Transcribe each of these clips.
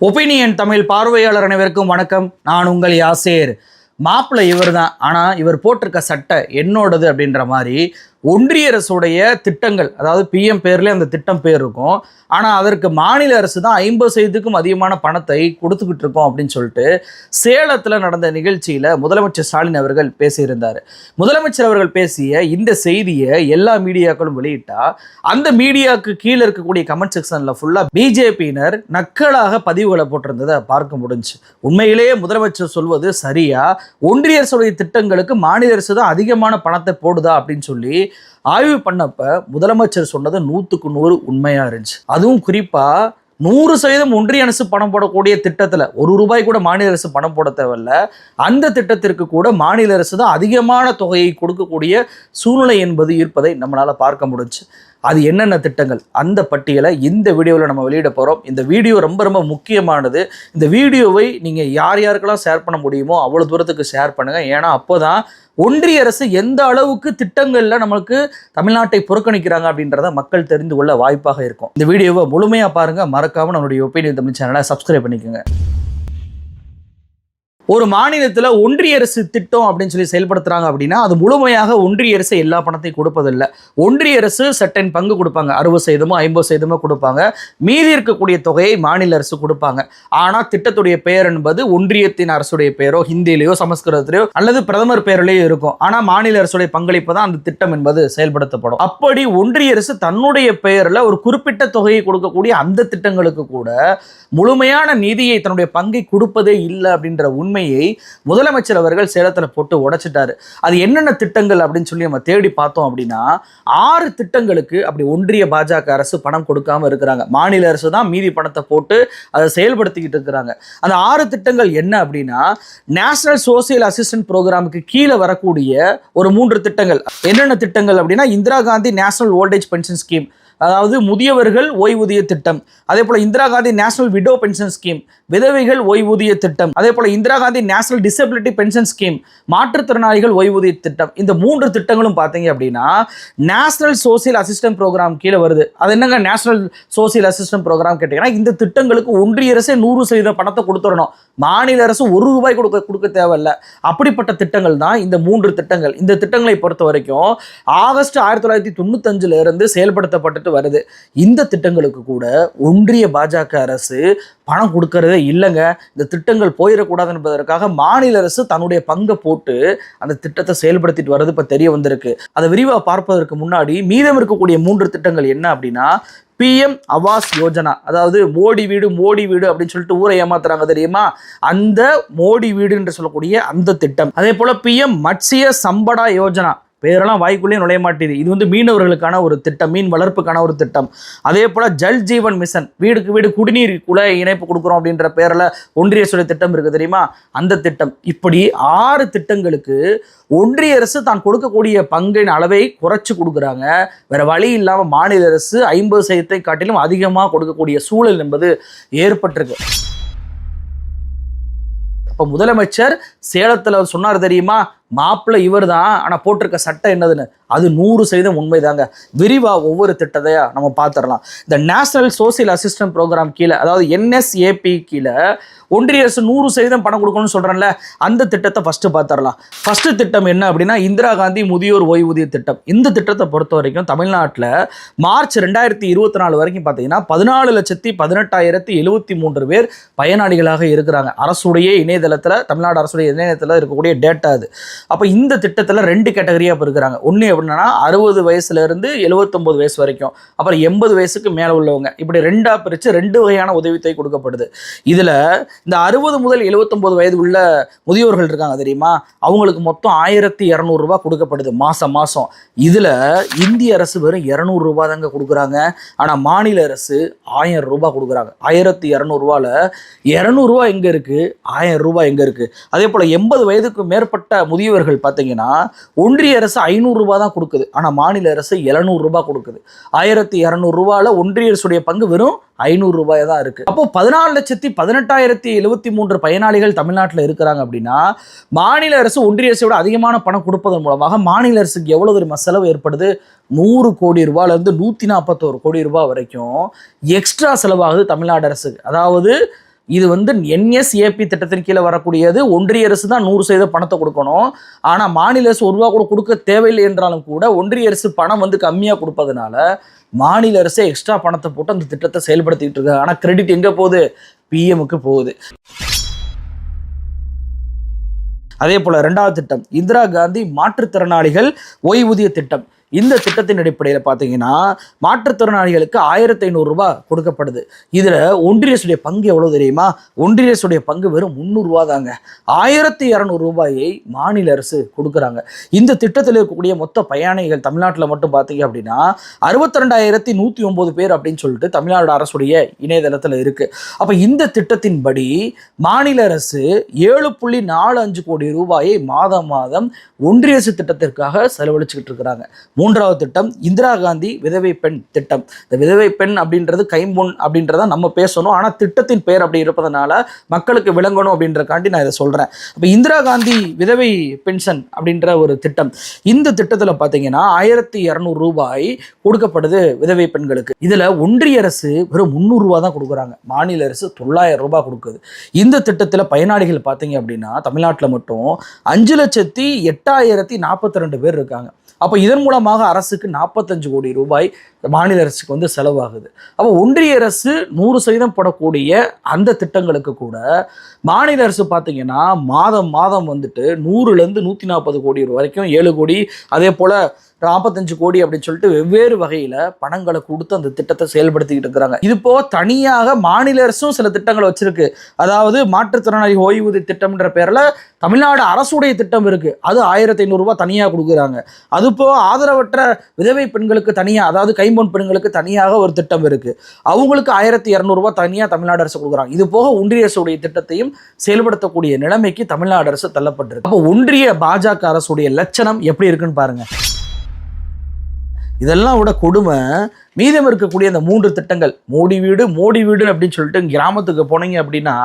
Opinion Tamil பார்வையாளர் அனைவருக்கும் வணக்கம். நான் உங்கள் யாசேர். மாப்பிள்ளை இவர் தான் ஆனால் இவர் போட்டிருக்க சட்டை என்னோடது அப்படின்ற மாதிரி ஒன்றிய அரசுடைய திட்டங்கள் அதாவது பிஎம் பேர்லேயே அந்த திட்டம் பேர் இருக்கும். ஆனால் அதற்கு மாநில அரசு தான் ஐம்பது சதவீதத்துக்கும் அதிகமான பணத்தை கொடுத்துக்கிட்டு இருக்கோம் அப்படின்னு சொல்லிட்டு சேலத்தில் நடந்த நிகழ்ச்சியில் முதலமைச்சர் ஸ்டாலின் அவர்கள் பேசியிருந்தார். முதலமைச்சர் அவர்கள் பேசிய இந்த செய்தியை எல்லா மீடியாக்களும் வெளியிட்டா அந்த மீடியாவுக்கு கீழே இருக்கக்கூடிய கமெண்ட் செக்ஷனில் ஃபுல்லாக பிஜேபியினர் நக்கலாக பதிவுகளை போட்டிருந்ததை பார்க்க முடிஞ்சு. உண்மையிலேயே முதலமைச்சர் சொல்வது சரியா? ஒன்றிய அரசுடைய திட்டங்களுக்கு மாநில அரசு தான் அதிகமான பணத்தை போடுதா அப்படின்னு சொல்லி ஆய்வு பண்ணப்ப முதலமைச்சர் சொன்னது நூற்றுக்கு நூறு உண்மையா இருந்துச்சு. அதுவும் குறிப்பா நூறு சதவீதம் ஒன்றிய அரசு பணம் போடக்கூடிய திட்டத்தில் ஒரு ரூபாய் கூட மாநில அரசு பணம் போட தேவையில்ல. அந்த திட்டத்திற்கு கூட மாநில அரசு தான் அதிகமான தொகையை கொடுக்கக்கூடிய சூழ்நிலை என்பது இருப்பதை நம்மளால் பார்க்க முடிஞ்சு அது என்னென்ன திட்டங்கள்? அந்த பட்டியலை இந்த வீடியோவில் நம்ம வெளியிட போகிறோம் இந்த வீடியோ ரொம்ப ரொம்ப முக்கியமானது. இந்த வீடியோவை நீங்கள் யார் யாருக்கெல்லாம் ஷேர் பண்ண முடியுமோ அவ்வளோ தூரத்துக்கு ஷேர் பண்ணுங்கள் ஏன்னா அப்போ தான் ஒன்றிய அரசு எந்த அளவுக்கு திட்டங்களில் நம்மளுக்கு தமிழ்நாட்டை புறக்கணிக்கிறாங்க அப்படின்றத மக்கள் தெரிந்து கொள்ள வாய்ப்பாக இருக்கும். இந்த வீடியோவை முழுமையாக பாருங்கள் மறக்காமல் நம்மளுடைய ஒப்பீனியன் தமிழ் சேனலை சப்ஸ்கிரைப் பண்ணிக்கோங்க. ஒரு மாநிலத்தில் ஒன்றிய அரசு திட்டம் அப்படின்னு சொல்லி செயல்படுத்துறாங்க அப்படின்னா அது முழுமையாக ஒன்றிய அரசு எல்லா பணத்தையும் கொடுப்பதில்லை. ஒன்றிய அரசு சட்டன் பங்கு கொடுப்பாங்க. அறுபது சதவீதமோ ஐம்பது சதவீதமோ கொடுப்பாங்க. மீதி இருக்கக்கூடிய தொகையை மாநில அரசு கொடுப்பாங்க. ஆனால் திட்டத்துடைய பெயர் என்பது ஒன்றியத்தின் அரசுடைய பெயரோ ஹிந்திலேயோ சமஸ்கிருதத்திலேயோ அல்லது பிரதமர் பெயரிலேயோ இருக்கும். ஆனால் மாநில அரசுடைய பங்களிப்பு தான் அந்த திட்டம் என்பது செயல்படுத்தப்படும். அப்படி ஒன்றிய அரசு தன்னுடைய பெயரில் ஒரு குறிப்பிட்ட தொகையை கொடுக்கக்கூடிய அந்த திட்டங்களுக்கு கூட முழுமையான நிதியை தன்னுடைய பங்கை கொடுப்பதே இல்லை அப்படின்ற உண்மை உண்மையை முதலமைச்சர் அவர்கள் சேலத்தில் போட்டு உடைச்சிட்டாரு. அது என்னென்ன திட்டங்கள் அப்படின்னு சொல்லி நம்ம தேடி பார்த்தோம் அப்படின்னா ஆறு திட்டங்களுக்கு அப்படி ஒன்றிய பாஜக அரசு பணம் கொடுக்காம இருக்கிறாங்க. மாநில அரசு தான் மீதி பணத்தை போட்டு அதை செயல்படுத்திக்கிட்டு இருக்கிறாங்க. அந்த ஆறு திட்டங்கள் என்ன அப்படின்னா நேஷனல் சோசியல் அசிஸ்டன்ட் ப்ரோக்ராமுக்கு கீழே வரக்கூடிய ஒரு மூன்று திட்டங்கள். என்னென்ன திட்டங்கள் அப்படின்னா Indira Gandhi national old age pension scheme அதாவது முதியவர்கள் ஓய்வூதிய திட்டம். அதே போல Indira Gandhi national widow pension scheme விதவைகள் ஓய்வூதிய திட்டம். அதே போல Indira Gandhi national disability pension scheme மாற்றுத்திறனாளிகள் ஓய்வூதிய திட்டம் இந்த மூன்று திட்டங்களும் பார்த்தீங்க அப்படின்னா நேஷனல் சோசியல் அசிஸ்டன்ட் ப்ரோக்ராம் கீழே வருது. அது என்னங்க நேஷனல் சோசியல் அசிஸ்டன்ட் ப்ரோக்ராம் கேட்டிங்கன்னா இந்த திட்டங்களுக்கு ஒன்றிய அரசே நூறு சதவீத பணத்தை கொடுத்துடணும். மாநில அரசு ஒரு ரூபாய் கொடுக்க கொடுக்க தேவையில்ல. அப்படிப்பட்ட திட்டங்கள் தான் இந்த மூன்று திட்டங்கள். இந்த திட்டங்களை பொறுத்த வரைக்கும் ஆகஸ்ட் ஆயிரத்தி தொள்ளாயிரத்தி தொண்ணூத்தஞ்சுல இருந்து செயல்படுத்தப்பட்டுட்டு வருது. இந்த திட்டங்களுக்கு கூட ஒன்றிய பாஜக அரசு பணம் கொடுக்கறதே இல்லைங்க. இந்த திட்டங்கள் போயிடக்கூடாது செயல்படுத்துவதற்காக மாநில அரசு தன்னுடைய பங்கை போட்டு அந்த திட்டத்தை செயல்படுத்திட்டு வர்றது இப்போ தெரிய வந்திருக்கு. அதை விரிவாக பார்ப்பதற்கு முன்னாடி மீதம் இருக்கக்கூடிய மூன்று திட்டங்கள் என்ன அப்படின்னா பிஎம் ஆவாஸ் யோஜனா. அதாவது மோடி வீடு மோடி வீடு அப்படின்னு சொல்லிட்டு ஊரை ஏமாத்துறாங்க தெரியுமா? அந்த மோடி வீடு என்று சொல்லக்கூடிய அந்த திட்டம். அதே போல பிஎம் மத்ஸ்ய சம்படா யோஜனா. பேரெல்லாம் வாய்க்குள்ளேயே நுழைய மாட்டேது. இது வந்து மீனவர்களுக்கான ஒரு திட்டம் மீன் வளர்ப்புக்கான ஒரு திட்டம். அதே போல் ஜல் ஜீவன் மிஷன் வீடுக்கு வீடு குடிநீர் கூட இணைப்பு கொடுக்குறோம் அப்படின்ற பேரில் ஒன்றிய அரசுடைய திட்டம் இருக்குது தெரியுமா? அந்த திட்டம். இப்படி ஆறு திட்டங்களுக்கு ஒன்றிய அரசு தான் கொடுக்கக்கூடிய பங்கின் அளவை குறைச்சி கொடுக்குறாங்க. வேற வழி இல்லாமல் மாநில அரசு ஐம்பது சதத்தை காட்டிலும் அதிகமாக கொடுக்கக்கூடிய சூழல் என்பது ஏற்பட்டிருக்கு. அப்போ முதலமைச்சர் சேலத்தில் சொன்னார் தெரியுமா? மாப்பிள்ளை இவர் தான் ஆனால் போட்டிருக்க சட்டம் என்னதுன்னு? அது நூறு சதவீதம் உண்மைதாங்க. விரிவாக ஒவ்வொரு திட்டத்தையா நம்ம பார்த்துடலாம் இந்த நேஷனல் சோசியல் அசிஸ்டன்ட் ப்ரோக்ராம் கீழே அதாவது என்எஸ்ஏபி கீழே ஒன்றிய அரசு நூறு சதவீதம் பணம் கொடுக்கணும்னு சொல்கிறேன்ல அந்த திட்டத்தை ஃபஸ்ட்டு பார்த்துடலாம் ஃபஸ்ட்டு திட்டம் என்ன அப்படின்னா இந்திரா காந்தி முதியோர் ஓய்வூதிய திட்டம். இந்த திட்டத்தை பொறுத்த வரைக்கும் தமிழ்நாட்டில் மார்ச் ரெண்டாயிரத்தி இருபத்தி நாலு வரைக்கும் பார்த்தீங்கன்னா பதினாலு லட்சத்தி பதினெட்டாயிரத்தி எழுபத்தி மூன்று பேர் பயனாளிகளாக இருக்கிறாங்க. அரசுடைய இணையதளத்தில் தமிழ்நாடு அரசுடைய இணையதளத்தில் இருக்கக்கூடிய டேட்டா அது. அப்போ இந்த திட்டத்தில் ரெண்டு கேட்டகரியாக இப்போ இருக்கிறாங்க ஒன்று எப்படின்னா அறுபது வயசுலேருந்து எழுபத்தொம்போது வயசு வரைக்கும். அப்புறம் எண்பது வயசுக்கு மேலே உள்ளவங்க. இப்படி ரெண்டாக பிரித்து ரெண்டு வகையான உதவித்தொகை கொடுக்கப்படுது. இதில் இந்த அறுபது முதல் எழுபத்தொம்போது வயது உள்ள முதியோர்கள் இருக்காங்க தெரியுமா? அவங்களுக்கு மொத்தம் ஆயிரத்தி இரநூறுபா கொடுக்கப்படுது மாதம் மாதம் இதில் இந்திய அரசு வெறும் இரநூறுபா தாங்க கொடுக்குறாங்க. ஆனால் மாநில அரசு ஆயிரம் ரூபாய் கொடுக்குறாங்க. ஆயிரத்தி இரநூறுவாவில் இரநூறுவா எங்கே இருக்குது ஆயிரம் ரூபாய் எங்கே இருக்குது அதே போல் எண்பது வயதுக்கு மேற்பட்ட முதியவர்கள் பார்த்தீங்கன்னா ஒன்றிய அரசு ஐநூறுரூபா தான் கொடுக்குது. ஆனால் மாநில அரசு எழுநூறுரூபா கொடுக்குது. ஆயிரத்தி இரநூறுவாவில் ஒன்றிய அரசுடைய பங்கு வெறும் ஐநூறு ரூபாய் தான் இருக்கு. அப்போ பதினாலு லட்சத்தி பதினெட்டாயிரத்தி எழுபத்தி மூன்று பயனாளிகள் தமிழ்நாட்டில் இருக்கிறாங்க அப்படின்னா மாநில அரசு ஒன்றிய அரசை விட அதிகமான பணம் கொடுப்பதன் மூலமாக மாநில அரசுக்கு எவ்வளவு தெரியுமா செலவு ஏற்படுது? நூறு கோடி ரூபாயிலேருந்து நூற்றி நாற்பத்தோரு கோடி ரூபாய் வரைக்கும் எக்ஸ்ட்ரா செலவாகுது தமிழ்நாடு அரசுக்கு. அதாவது இது வந்து என்எஸ்ஏபி திட்டத்தின் கீழே வரக்கூடியது ஒன்றிய அரசு தான் நூறு சதவீத பணத்தை கொடுக்கணும். ஆனால் மாநில அரசு ஒரு ரூபா கூட கொடுக்க தேவையில்லை என்றாலும் கூட ஒன்றிய அரசு பணம் வந்து கம்மியாக கொடுப்பதனால மாநில அரசே எக்ஸ்ட்ரா பணத்தை போட்டு அந்த திட்டத்தை செயல்படுத்திக்கிட்டு இருக்கு ஆனால் கிரெடிட் எங்கே போகுது? பிஎம்முக்கு போகுது. அதே போல் ரெண்டாவது திட்டம் இந்திரா காந்தி மாற்றுத்திறனாளிகள் ஓய்வூதிய திட்டம். இந்த திட்டத்தின் அடிப்படையில் பார்த்தீங்கன்னா மாற்றுத்திறனாளிகளுக்கு ஆயிரத்தி ஐநூறுரூவா கொடுக்கப்படுது. இதில் ஒன்றியரசுடைய பங்கு எவ்வளோ தெரியுமா? ஒன்றியரசுடைய பங்கு வெறும் முந்நூறுரூவா தாங்க. ஆயிரத்தி இரநூறு ரூபாயை மாநில அரசு கொடுக்குறாங்க. இந்த திட்டத்தில் இருக்கக்கூடிய மொத்த பயணிகள் தமிழ்நாட்டில் மட்டும் பார்த்தீங்க அப்படின்னா அறுபத்தி ரெண்டாயிரத்தி நூற்றி ஒம்பது பேர் அப்படின்னு சொல்லிட்டு தமிழ்நாடு அரசுடைய இணையதளத்தில் இருக்குது அப்போ இந்த திட்டத்தின்படி மாநில அரசு ஏழு புள்ளி நாலு அஞ்சு கோடி ரூபாயை மாதம் மாதம் ஒன்றிய அரசு திட்டத்திற்காக செலவழிச்சுக்கிட்டு இருக்கிறாங்க. மூன்றாவது திட்டம் இந்திரா காந்தி விதவை பெண் திட்டம். இந்த விதவை பெண் அப்படின்றது கைம்பொன் அப்படின்றத நம்ம பேசணும். ஆனால் திட்டத்தின் பெயர் அப்படி இருப்பதனால மக்களுக்கு விளங்கணும் அப்படின்றக்காண்டி நான் இதை சொல்கிறேன் அப்போ இந்திரா காந்தி விதவை பென்ஷன் அப்படின்ற ஒரு திட்டம். இந்த திட்டத்தில் பார்த்தீங்கன்னா ஆயிரத்தி இரநூறு ரூபாய் கொடுக்கப்படுது விதவை பெண்களுக்கு. இதில் ஒன்றிய அரசு வெறும் முந்நூறுரூவா தான் கொடுக்குறாங்க. மாநில அரசு தொள்ளாயிரம் ரூபாய் கொடுக்குது. இந்த திட்டத்தில் பயனாளிகள் பார்த்தீங்க அப்படின்னா தமிழ்நாட்டில் மட்டும் அஞ்சு லட்சத்தி எட்டாயிரத்தி நாற்பத்தி ரெண்டு பேர் இருக்காங்க. அப்போ இதன் மூலமாக அரசுக்கு நாற்பத்தஞ்சு கோடி ரூபாய் மாநில அரசுக்கு வந்து செலவாகுது. அப்போ ஒன்றிய அரசு நூறு சதவீதம் போடக்கூடிய அந்த திட்டங்களுக்கு கூட மாநில அரசு பார்த்தீங்கன்னா மாதம் மாதம் வந்துட்டு நூறுலேருந்து நூற்றி நாற்பது கோடி வரைக்கும் ஏழு கோடி அதே போல் நாற்பத்தஞ்சு கோடி அப்படின்னு சொல்லிட்டு வெவ்வேறு வகையில் பணங்களை கொடுத்து அந்த திட்டத்தை செயல்படுத்திக்கிட்டு இருக்கிறாங்க. இது போக தனியாக மாநில அரசும் சில திட்டங்களை வச்சிருக்கு. அதாவது மாற்றுத்திறனாளி ஓய்வூதிய திட்டம்ன்ற பேரில் தமிழ்நாடு அரசுடைய திட்டம் இருக்குது அது ஆயிரத்தி ஐநூறுரூவா தனியாக கொடுக்குறாங்க. அது போக ஆதரவற்ற விதவை பெண்களுக்கு தனியாக அதாவது கைம்பொன் பெண்களுக்கு தனியாக ஒரு திட்டம் இருக்கு. அவங்களுக்கு ஆயிரத்தி இரநூறுவா தனியாக தமிழ்நாடு அரசு கொடுக்குறாங்க. இது போக ஒன்றிய அரசுடைய திட்டத்தையும் செயல்படுத்தக்கூடிய நிலைமைக்கு தமிழ்நாடு அரசு தள்ளப்பட்டிருக்கு. அப்போ ஒன்றிய பாஜக அரசுடைய லட்சணம் எப்படி இருக்குன்னு பாருங்க. இதெல்லாம் விட கொடுமை மீதம் இருக்கக்கூடிய அந்த மூன்று திட்டங்கள் மோடி வீடு மோடி வீடு அப்படின்னு சொல்லிட்டு கிராமத்துக்கு போனீங்க அப்படின்னா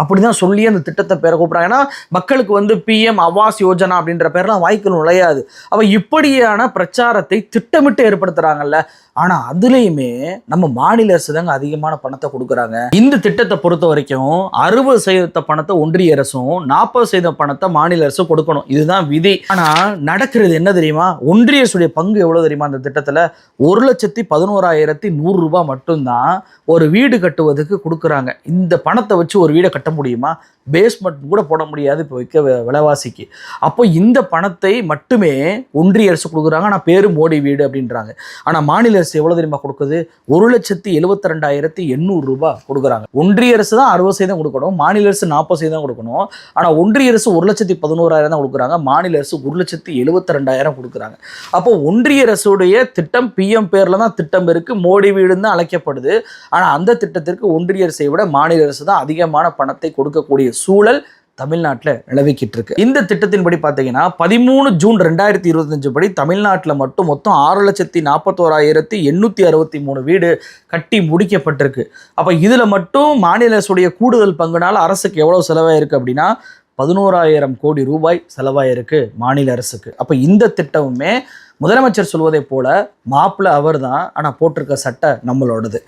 அப்படிதான் சொல்லி அந்த திட்டத்தை பேரை கூப்பிட்றாங்க. ஏன்னா மக்களுக்கு வந்து பிஎம் ஆவாஸ் யோஜனா அப்படின்ற பேர்லாம் வாய்க்கு நுழையாது. அப்ப இப்படியான பிரச்சாரத்தை திட்டமிட்டு ஏற்படுத்துறாங்கல்ல. ஆனா அதுலேயுமே நம்ம மாநில அரசு தாங்க அதிகமான பணத்தை கொடுக்குறாங்க. இந்த திட்டத்தை பொறுத்த வரைக்கும் அறுபது சதவீத பணத்தை ஒன்றிய அரசும் நாற்பது சதவீத பணத்தை மாநில அரசும் கொடுக்கணும். இதுதான் விதி. ஆனா நடக்கிறது என்ன தெரியுமா? ஒன்றிய அரசுடைய பங்கு எவ்வளவு தெரியுமா அந்த திட்டத்துல? ஒரு லட்சத்தி பதினோரு பதினோராயிரத்தி நூறுரூபா மட்டும்தான் ஒரு வீடு கட்டுவதற்கு கொடுக்குறாங்க. இந்த பணத்தை வச்சு ஒரு வீடை கட்ட முடியுமா? பேஸ்மெண்ட் கூட போட முடியாது இப்போ வைக்க விலைவாசிக்கு. அப்போ இந்த பணத்தை மட்டுமே ஒன்றிய அரசு கொடுக்குறாங்க. ஆனால் பேரு மோடி வீடு அப்படின்றாங்க. ஆனால் மாநில அரசு எவ்வளோ தெரியுமா கொடுக்குது? ஒரு லட்சத்தி எழுபத்தி ரெண்டாயிரத்தி எண்ணூறு ரூபாய் கொடுக்குறாங்க. ஒன்றிய அரசு தான் அறுபது சதவீதம் கொடுக்கணும். மாநில அரசு நாற்பது சதவீதம் கொடுக்கணும். ஆனால் ஒன்றிய அரசு ஒரு லட்சத்தி பதினோராயிரம் தான் கொடுக்குறாங்க. மாநில அரசு ஒரு லட்சத்தி எழுபத்தி ரெண்டாயிரம் கொடுக்குறாங்க. அப்போ ஒன்றிய அரசுடைய திட்டம் பிஎம் பேரில் தான் திட்டம் பேருக்கு மோடி வீடுன்னு தான் அழைக்கப்படுது. ஆனால் அந்த திட்டத்திற்கு ஒன்றிய அரசை விட மாநில அரசு தான் அதிகமான பணத்தை கொடுக்கக்கூடிய சூழல் தமிழ்நாட்டில் நிலவிக்கிட்டு இருக்கு இந்த திட்டத்தின்படி பார்த்தீங்கன்னா பதிமூணு ஜூன் ரெண்டாயிரத்தி இருபத்தஞ்சு படி தமிழ்நாட்டில் மட்டும் மொத்தம் ஆறு லட்சத்தி நாற்பத்தோராயிரத்தி எண்ணூற்றி அறுபத்தி மூணு வீடு கட்டி முடிக்கப்பட்டிருக்கு. அப்போ இதில் மட்டும் மாநில அரசுடைய கூடுதல் பங்குனால் அரசுக்கு எவ்வளோ செலவாயிருக்கு அப்படின்னா பதினோராயிரம் கோடி ரூபாய் செலவாயிருக்கு மாநில அரசுக்கு. அப்போ இந்த திட்டமுமே முதலமைச்சர் சொல்வதை போல மாப்பிள்ள அவர் தான் ஆனால் போட்டிருக்க சட்டை நம்மளோடது.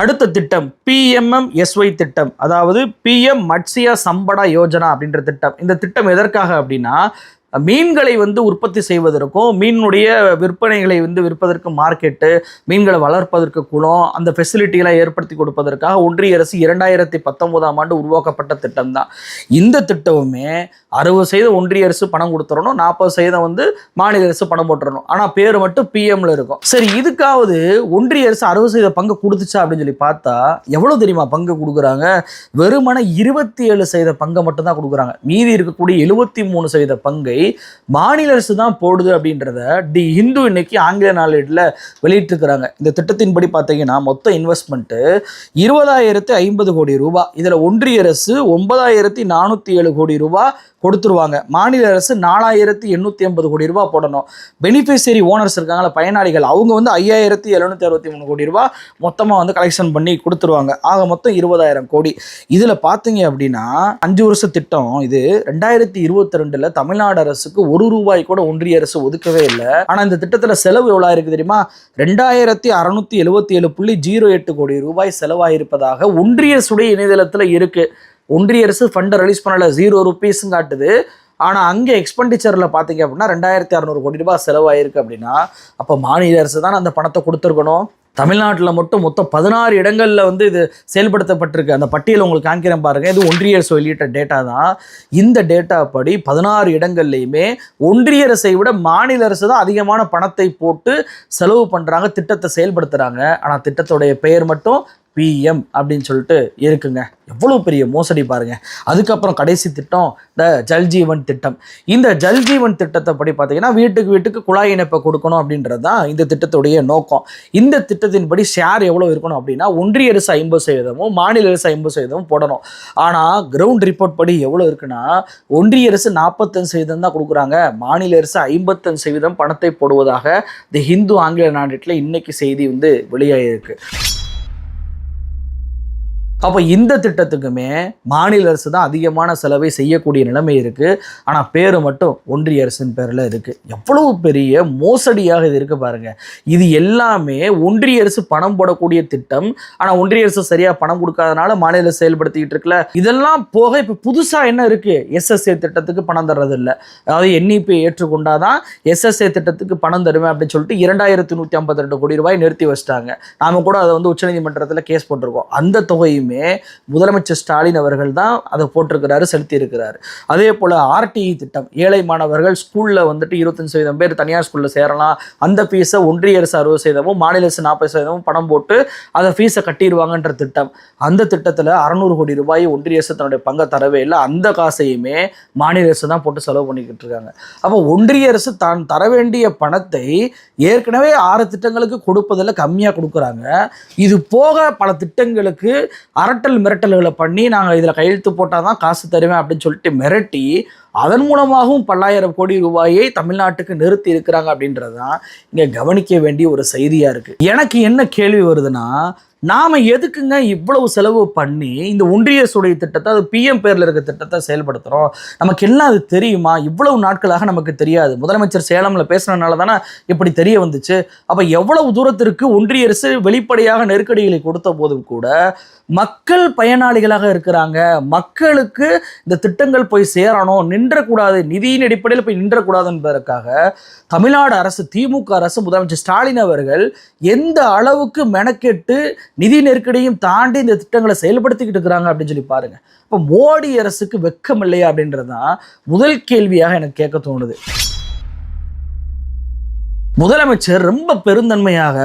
அடுத்த திட்டம் பிஎம்எம் எஸ்ஒய் திட்டம். அதாவது பிஎம் மட்சிய சம்படா யோஜனா அப்படின்ற திட்டம். இந்த திட்டம் எதற்காக அப்படின்னா மீன்களை வந்து உற்பத்தி செய்வதற்கும் மீனுடைய விற்பனைகளை வந்து விற்பதற்கு மார்க்கெட்டு மீன்களை வளர்ப்பதற்கு குளம் அந்த ஃபெசிலிட்டிகளை ஏற்படுத்தி கொடுப்பதற்காக ஒன்றிய அரசு இரண்டாயிரத்தி பத்தொன்பதாம் ஆண்டு உருவாக்கப்பட்ட திட்டம் தான். இந்த திட்டமுமே அறுபது சதவீதம் ஒன்றிய அரசு பணம் கொடுத்துடணும் நாற்பது சதவீதம் வந்து மாநில அரசு பணம் போட்டுறணும் ஆனால் பேர் மட்டும் பிஎம்ல இருக்கும். சரி இதுக்காவது ஒன்றிய அரசு அறுபது சதவீத பங்கு கொடுத்துச்சா அப்படின்னு சொல்லி பார்த்தா எவ்வளோ தெரியுமா பங்கு கொடுக்குறாங்க? வெறுமனே இருபத்தி ஏழு சதவீத பங்கை மட்டும்தான் கொடுக்குறாங்க. மீதி இருக்கக்கூடிய எழுபத்தி மூணு சதவீத பங்கை மாநில அரசு தான் போடுது அப்படின்றத தி ஹிந்து இன்னைக்கு ஆங்கில நாளேடில் வெளியிட்டிருக்கிறாங்க. இந்த திட்டத்தின்படி பார்த்தீங்கன்னா மொத்த இன்வெஸ்ட்மெண்ட்டு இருபதாயிரத்து ஐம்பது கோடி ரூபாய் இதில் ஒன்றிய அரசு ஒன்பதாயிரத்தி நானூற்றி ஏழு கோடி ரூபாய் கொடுத்துருவாங்க. மாநில அரசு நாலாயிரத்தி எண்ணூற்றி ஐம்பது கோடி ரூபாய் போடணும். பெனிஃபிஷரி ஓனர்ஸ் இருக்காங்களா பயனாளிகள் அவங்க வந்து ஐயாயிரத்தி எழுநூத்தி அறுபத்தி மூணு கோடி ரூபாய் மொத்தமாக வந்து கலெக்ஷன் பண்ணி கொடுத்துருவாங்க. ஆக மொத்தம் இருபதாயிரம் கோடி. இதில் பார்த்தீங்க அப்படின்னா அஞ்சு வருஷ திட்டம் இது. ரெண்டாயிரத்தி இருபத்தி ரெண்டில் தமிழ்நாடு அரசுக்கு ஒரு ரூபாய் கூட ஒன்றிய அரசு ஒதுக்கவே இல்லை. ஆனா இந்த திட்டத்துல செலவு எவ்வளவு இருக்கு தெரியுமா? ரெண்டாயிரத்தி அறுநூத்தி எழுபத்தி ஏழு புள்ளி ஜீரோ எட்டு கோடி ரூபாய் செலவாயிருப்பதாக ஒன்றிய அரசுடைய இணையதளத்துல இருக்கு. ஒன்றிய அரசு ஃபண்டை ரிலீஸ் பண்ணல. ஜீரோ ருபீஸும் காட்டுது. ஆனால் அங்கே எக்ஸ்பெண்டிச்சரில் பார்த்தீங்க அப்படின்னா ரெண்டாயிரத்தி அறநூறு கோடி ரூபாய் செலவாயிருக்கு அப்படின்னா அப்போ மாநில அரசு தான் அந்த பணத்தை கொடுத்துருக்கணும்? தமிழ்நாட்டில் மட்டும் மொத்தம் பதினாறு இடங்களில் வந்து இது செயல்படுத்தப்பட்டிருக்கு. அந்த பட்டியலை உங்களுக்கு காண்கிறேன் பாருங்கள் இது ஒன்றிய அரசு வெளியிட்ட டேட்டா தான். இந்த டேட்டா படி பதினாறு இடங்கள்லையுமே ஒன்றிய அரசை விட மாநில அரசு தான் அதிகமான பணத்தை போட்டு செலவு பண்ணுறாங்க திட்டத்தை செயல்படுத்துகிறாங்க ஆனால் திட்டத்துடைய பெயர் மட்டும் பிஎம் அப்படின்னு சொல்லிட்டு இருக்குங்க. எவ்வளோ பெரிய மோசடி பாருங்க. அதுக்கப்புறம் கடைசி திட்டம் இந்த ஜல்ஜீவன் திட்டம். இந்த ஜல்ஜீவன் திட்டத்தை படி பார்த்தீங்கன்னா வீட்டுக்கு வீட்டுக்கு குழாய் இணைப்பை கொடுக்கணும் அப்படின்றது தான் இந்த திட்டத்துடைய நோக்கம். இந்த திட்டத்தின்படி ஷேர் எவ்வளோ இருக்கணும் அப்படின்னா ஒன்றிய அரசு ஐம்பது சதவீதமும் மாநில அரசு ஐம்பது சதவீதமும் போடணும். ஆனால் கிரவுண்ட் ரிப்போர்ட் படி எவ்வளோ இருக்குன்னா ஒன்றிய அரசு நாற்பத்தஞ்சு சதவீதம் தான் கொடுக்குறாங்க. மாநில அரசு ஐம்பத்தஞ்சு சதவீதம் பணத்தை போடுவதாக தி ஹிந்து ஆங்கில நாட்டில் இன்னைக்கு செய்தி வந்து வெளியாகிருக்கு அப்போ இந்த திட்டத்துக்குமே மாநில அரசு தான் அதிகமான செலவை செய்யக்கூடிய நிலைமை இருக்குது ஆனால் பேர் மட்டும் ஒன்றிய அரசின் பேரில் இருக்குது எவ்வளவு பெரிய மோசடியாக இது இருக்குது பாருங்கள் இது எல்லாமே ஒன்றிய அரசு பணம் போடக்கூடிய திட்டம். ஆனால் ஒன்றிய அரசு சரியாக பணம் கொடுக்காதனால மாநில அரசு செயல்படுத்திக்கிட்டு இருக்குல்ல. இதெல்லாம் போக இப்போ புதுசாக என்ன இருக்குது எஸ்எஸ்ஏ திட்டத்துக்கு பணம் தர்றது இல்லை அதாவது என்இபி ஏற்றுக்கொண்டாதான் எஸ்எஸ்ஏ திட்டத்துக்கு பணம் தருவேன் அப்படின்னு சொல்லிட்டு இரண்டாயிரத்தி நூற்றி ஐம்பத்தி ரெண்டு கோடி ரூபாய் நிறுத்தி வச்சிட்டாங்க. நாம கூட அதை வந்து உச்சநீதிமன்றத்தில் கேஸ் போட்டிருக்கோம். அந்த தொகையுமே முதலமைச்சர் ஸ்டாலின் அவர்கள் தான் அதை போட்டிருக்கிறாரு செலுத்தியிருக்கிறார். அதே போல் ஆர்டிஇ திட்டம் ஏழை மாணவர்கள் ஸ்கூலில் வந்துட்டு இருபத்தஞ்சு சதவீதம் பேர் தனியார் ஸ்கூலில் சேரலாம். அந்த ஃபீஸை ஒன்றிய அரசு அறுபது சதவீதமும் மாநில அரசு நாற்பது சதவீதமும் பணம் போட்டு அதை ஃபீஸை கட்டிடுவாங்கன்ற திட்டம். அந்த திட்டத்தில் அறநூறு கோடி ரூபாய் ஒன்றிய அரசு தன்னுடைய பங்கை தரவே இல்லை. அந்த காசையுமே மாநில அரசு தான் போட்டு செலவு பண்ணிக்கிட்டு இருக்காங்க. அப்போ ஒன்றிய அரசு தான் தர வேண்டிய பணத்தை ஏற்கனவே ஆறு திட்டங்களுக்கு கொடுப்பதில் கம்மியாக கொடுக்குறாங்க. இது போக பல திட்டங்களுக்கு அரட்டல் மிரட்டல்களை பண்ணி நாங்கள் இதில் கையெழுத்து போட்டால் தான் காசு தருவேன் அப்படின்னு சொல்லிட்டு மிரட்டி அதன் மூலமாகவும் பல்லாயிரம் கோடி ரூபாயை தமிழ்நாட்டுக்கு நிறுத்தி இருக்கிறாங்க அப்படின்றது தான் இங்கே கவனிக்க வேண்டிய ஒரு செய்தியாக இருக்குது எனக்கு என்ன கேள்வி வருதுன்னா நாம் எதுக்குங்க இவ்வளவு செலவு பண்ணி இந்த ஒன்றிய சுடைய திட்டத்தை அது பிஎம் பேரில் இருக்க திட்டத்தை செயல்படுத்துகிறோம் நமக்கு எல்லாம் அது தெரியுமா? இவ்வளவு நாட்களாக நமக்கு தெரியாது. முதலமைச்சர் சேலமில் பேசுனதுனால தானே இப்படி தெரிய வந்துச்சு. அப்போ எவ்வளவு தூரத்திற்கு ஒன்றிய அரசு வெளிப்படையாக நெருக்கடிகளை கொடுத்த போதும் கூட மக்கள் பயனாளிகளாக இருக்கிறாங்க. மக்களுக்கு இந்த திட்டங்கள் போய் சேரணும். நின்று நின்றக்கூடாது. நிதியின் அடிப்படையில் போய் நின்றக்கூடாது என்பதற்காக தமிழ்நாடு அரசு திமுக அரசு முதலமைச்சர் ஸ்டாலின் அவர்கள் எந்த அளவுக்கு மெனக்கெட்டு நிதி நெருக்கடியும் தாண்டி இந்த திட்டங்களை செயல்படுத்திக்கிட்டு இருக்கிறாங்க அப்படின்னு சொல்லி பாருங்க. இப்போ மோடி அரசுக்கு வெக்கம் இல்லையா அப்படின்றது தான் முதல் கேள்வியாக எனக்கு கேட்க தோணுது. முதலமைச்சர் ரொம்ப பெருந்தன்மையாக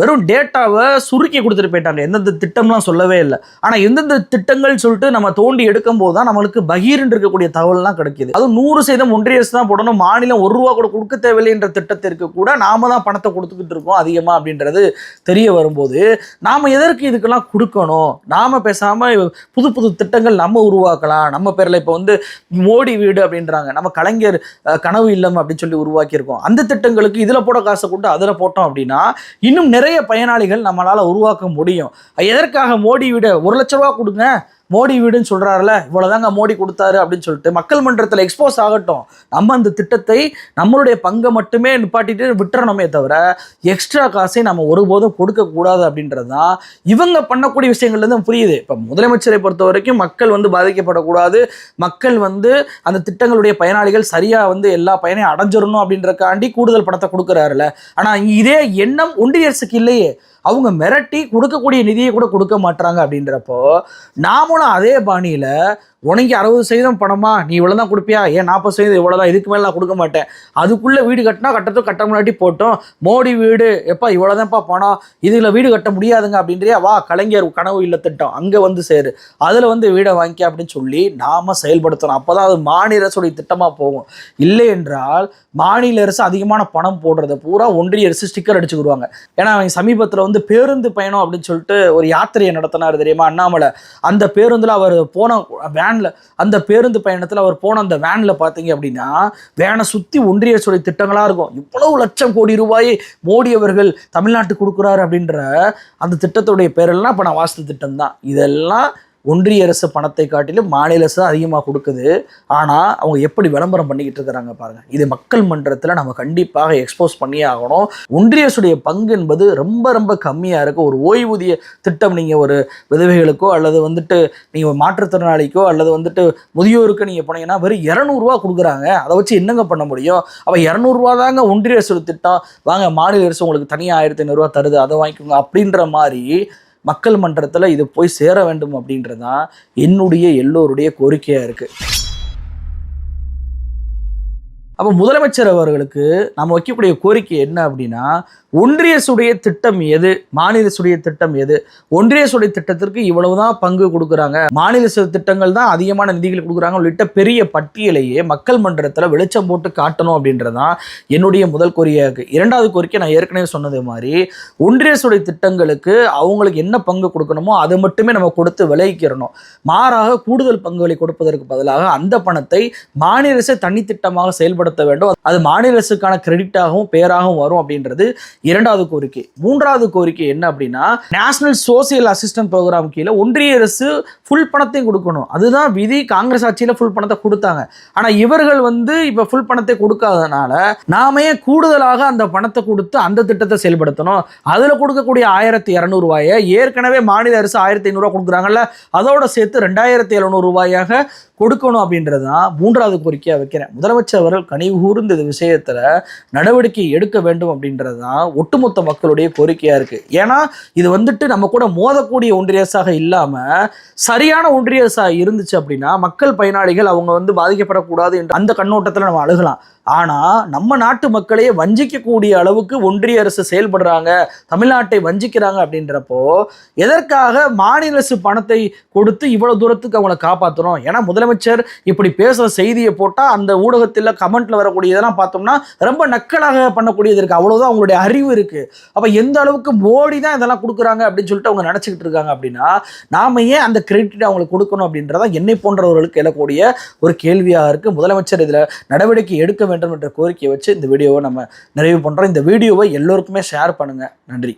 வெறும் டேட்டாவை சுருக்கி கொடுத்துட்டு போயிட்டாங்க. எந்தெந்த திட்டம்லாம் சொல்லவே இல்லை. ஆனால் எந்தெந்த திட்டங்கள் சொல்லிட்டு நம்ம தோண்டி எடுக்கும் போது தான் நம்மளுக்கு பகீர்னு இருக்கக்கூடிய தகவல்லாம் கிடைக்கிது. அதுவும் நூறு சதவீதம் ஒன்றிய அரசு தான் போடணும். மாநிலம் ஒரு ரூபா கூட கொடுக்க தேவையில்லைன்ற திட்டத்திற்கு கூட நாம தான் பணத்தை கொடுத்துக்கிட்டு இருக்கோம் அதிகமாக அப்படின்றது தெரிய வரும்போது நாம் எதற்கு இதுக்கெல்லாம் கொடுக்கணும்? நாம் பேசாமல் புது புது திட்டங்கள் நம்ம உருவாக்கலாம். நம்ம பேரில் இப்போ வந்து மோடி வீடு அப்படின்றாங்க. நம்ம கலைஞர் கனவு இல்லம் அப்படின்னு சொல்லி உருவாக்கியிருக்கோம். அந்த திட்டங்களுக்கு இதில் போட காசை கொண்டு அதில் போட்டோம் அப்படின்னா இன்னும் நிறைய பயனாளிகள் நம்மளால் உருவாக்க முடியும். எதற்காக மோடி விட ஒரு லட்ச ரூபா கொடுங்க? மோடி வீடுன்னு சொல்கிறாருல இவ்வளோதாங்க மோடி கொடுத்தாரு அப்படின்னு சொல்லிட்டு மக்கள் மன்றத்தில் எக்ஸ்போஸ் ஆகட்டும். நம்ம அந்த திட்டத்தை நம்மளுடைய பங்கை மட்டுமே நிப்பாட்டிட்டு விட்டுறணுமே தவிர எக்ஸ்ட்ரா காசை நம்ம ஒருபோதும் கொடுக்கக்கூடாது அப்படின்றது தான் இவங்க பண்ணக்கூடிய விஷயங்கள்லேருந்து புரியுது. இப்போ முதலமைச்சரை பொறுத்த வரைக்கும் மக்கள் வந்து பாதிக்கப்படக்கூடாது. மக்கள் வந்து அந்த திட்டங்களுடைய பயனாளிகள் சரியாக வந்து எல்லா பயனையும் அடைஞ்சிடணும் அப்படின்றக்காண்டி கூடுதல் பணத்தை கொடுக்குறாருல. ஆனால் இதே எண்ணம் ஒன்றிய அரசுக்கு இல்லையே. அவங்க மிரட்டி கொடுக்கக்கூடிய நிதியை கூட கொடுக்க மாட்டாங்க அப்படின்றப்போ நாமளும் அதே பாணியில் உனக்கு அறுபது சதவீதம் பணமா? நீ இவ்வளோ தான் கொடுப்பியா? ஏன் நாற்பது சதவீதம் இவ்வளோ தான் இதுக்கு மேலே நான் கொடுக்க மாட்டேன். அதுக்குள்ளே வீடு கட்டினா கட்டத்தும் கட்ட முன்னாடி போட்டோம். மோடி வீடு. எப்பா இவ்வளோதான்ப்பா பணம்? இதில் வீடு கட்ட முடியாதுங்க அப்படின்றியா? வா கலைஞர் கனவு இல்ல திட்டம். அங்கே வந்து சேரு. அதில் வந்து வீடை வாங்கிக்க அப்படின்னு சொல்லி நாம செயல்படுத்தணும். அப்போ தான் அது மாநில அரசுடைய திட்டமாக போகும். இல்லை என்றால் மாநில அரசு அதிகமான பணம் போடுறத பூரா ஒன்றிய அரசு ஸ்டிக்கர் அடிச்சுக்கிடுவாங்க. ஏன்னா அவங்க சமீபத்தில் வந்து பேருந்து பயணம் அப்படின்னு சொல்லிட்டு ஒரு யாத்திரையை நடத்தினார் தெரியுமா? அண்ணாமலை. அந்த பேருந்தில் அவர் போன வேனில் அந்த பேருந்து பயணத்தில் அவர் போன அந்த வேனில் பார்த்தீங்க அப்படின்னா வேனை சுற்றி ஒன்றிய அரசுடைய திட்டங்களாக இருக்கும். இவ்வளவு லட்சம் கோடி ரூபாயை மோடி அவர்கள் தமிழ்நாட்டுக்கு கொடுக்குறாரு அப்படின்ற அந்த திட்டத்துடைய பேரெல்லாம் இப்போ நான் வாஸ்து திட்டம் தான் இதெல்லாம் ஒன்றிய அரசு பணத்தை காட்டிலும் மாநில அரசு தான் அதிகமாக கொடுக்குது. ஆனால் அவங்க எப்படி விளம்பரம் பண்ணிக்கிட்டு இருக்கிறாங்க பாருங்கள் இது மக்கள் மன்றத்தில் நம்ம கண்டிப்பாக எக்ஸ்போஸ் பண்ணியே ஆகணும். ஒன்றிய அரசுடைய பங்கு என்பது ரொம்ப ரொம்ப கம்மியாக இருக்கும் ஒரு ஓய்வூதிய திட்டம் நீங்கள் ஒரு விதவைகளுக்கோ அல்லது வந்துட்டு நீங்கள் மாற்றுத்திறனாளிக்கோ அல்லது வந்துட்டு முதியோருக்கு நீங்கள் போனீங்கன்னா வெறும் இரநூறுவா கொடுக்குறாங்க. அதை வச்சு என்னங்க பண்ண முடியும்? அப்போ இரநூறுவா தாங்க ஒன்றிய அரசு திட்டம். வாங்க மாநில அரசு உங்களுக்கு தனியாக ஆயிரத்தி ஐநூறுரூவா தருது அதை வாங்கிக்கோங்க அப்படின்ற மாதிரி மக்கள் மன்றத்தில் இது போய் சேர வேண்டும் அப்படின்றது தான் என்னுடைய எல்லோருடைய கோரிக்கையாக இருக்குது அப்போ முதலமைச்சர் அவர்களுக்கு நம்ம வைக்கக்கூடிய கோரிக்கை என்ன அப்படின்னா ஒன்றிய சுடைய திட்டம் எது? மாநில சுடைய திட்டம் எது? ஒன்றிய சுடைய திட்டத்திற்கு இவ்வளவுதான் பங்கு கொடுக்குறாங்க. மாநில திட்டங்கள் தான் அதிகமான நிதிகள் கொடுக்குறாங்க. உள்ளிட்ட பெரிய பட்டியலையே மக்கள் மன்றத்தில் வெளிச்சம் போட்டு காட்டணும் அப்படின்றதான் என்னுடைய முதல் கோரிக்கையாக இரண்டாவது கோரிக்கை நான் ஏற்கனவே சொன்னது மாதிரி ஒன்றிய சுடைய திட்டங்களுக்கு அவங்களுக்கு என்ன பங்கு கொடுக்கணுமோ அதை மட்டுமே நம்ம கொடுத்து விளைவிக்கிறணும். மாறாக கூடுதல் பங்குகளை கொடுப்பதற்கு பதிலாக அந்த பணத்தை மாநில அரசு தனித்திட்டமாக செயல்படுத்த வேண்டும். அது மாநில அரசுக்கான கிரெடிட்டாகவும் பேராகவும் வரும் அப்படின்றது இரண்டாவது கோரிக்கை. மூன்றாவது கோரிக்கை என்ன அப்படின்னா நேஷனல் சோசியல் அசிஸ்டன்ட் ப்ரோக்ராம் கீழே ஒன்றிய அரசு ஃபுல் பணத்தையும் கொடுக்கணும். அதுதான் விதி. காங்கிரஸ் ஆட்சியில் ஃபுல் பணத்தை கொடுத்தாங்க. ஆனால் இவர்கள் வந்து இப்போ ஃபுல் பணத்தை கொடுக்காதனால நாம ஏன் கூடுதலாக அந்த பணத்தை கொடுத்து அந்த திட்டத்தை செயல்படுத்தணும்? அதில் கொடுக்கக்கூடிய ஆயிரத்தி இரநூறுவாயை ஏற்கனவே மாநில அரசு ஆயிரத்தி ஐநூறுரூவா கொடுக்குறாங்கல்ல அதோட சேர்த்து ரெண்டாயிரத்தி எழுநூறு ரூபாயாக கொடுக்கணும் அப்படின்றது தான் மூன்றாவது கோரிக்கையாக வைக்கிறேன். முதலமைச்சர் அவர்கள் கனிவு விஷயத்துல விஷயத்தில் நடவடிக்கை எடுக்க வேண்டும் அப்படின்றது தான் ஒட்டுமொத்த மக்களுடைய கோரிக்கையாக இருக்குது ஏன்னா இது வந்துட்டு நம்ம கூட மோதக்கூடிய ஒன்றிய அரசாக இல்லாமல் சரியான ஒன்றிய அரசாக இருந்துச்சு அப்படின்னா மக்கள் பயனாளிகள் அவங்க வந்து பாதிக்கப்படக்கூடாது என்ற அந்த கண்ணோட்டத்தில் நம்ம அழுகலாம் ஆனால் நம்ம நாட்டு மக்களையே வஞ்சிக்கக்கூடிய அளவுக்கு ஒன்றிய அரசு செயல்படுறாங்க தமிழ்நாட்டை வஞ்சிக்கிறாங்க அப்படின்றப்போ எதற்காக மாநில அரசு பணத்தை கொடுத்து இவ்வளவு தூரத்துக்கு அவங்கள காப்பாற்றணும் ஏன்னா முதலமைச்சர் இப்படி பேசுகிற செய்தியை போட்டால் அந்த ஊடகத்தில் கமெண்ட் வரக்கூடிய இதெல்லாம் பார்த்தோம்னா ரொம்ப நக்கலாக பண்ணக்கூடியது இருக்குது அவ்வளோதான் அவங்களுடைய அறிவு இருக்குது அப்போ எந்த அளவுக்கு மோடி தான் இதெல்லாம் கொடுக்குறாங்க அப்படின்னு சொல்லிட்டு அவங்க நினச்சிக்கிட்டு இருக்காங்க அப்படின்னா நாம ஏன் அந்த கிரெடிட் அவங்களுக்கு கொடுக்கணும் அப்படின்றதான் என்னை போன்றவர்களுக்கு எழக்கூடிய ஒரு கேள்வியாக இருக்குது முதலமைச்சர் இதில் நடவடிக்கை எடுக்க வேண்டும் என்ற கோரிக்கையை வச்சு இந்த வீடியோவை நம்ம நிறைவு பண்ணுறோம் இந்த வீடியோவை எல்லோருக்குமே ஷேர் பண்ணுங்கள் நன்றி.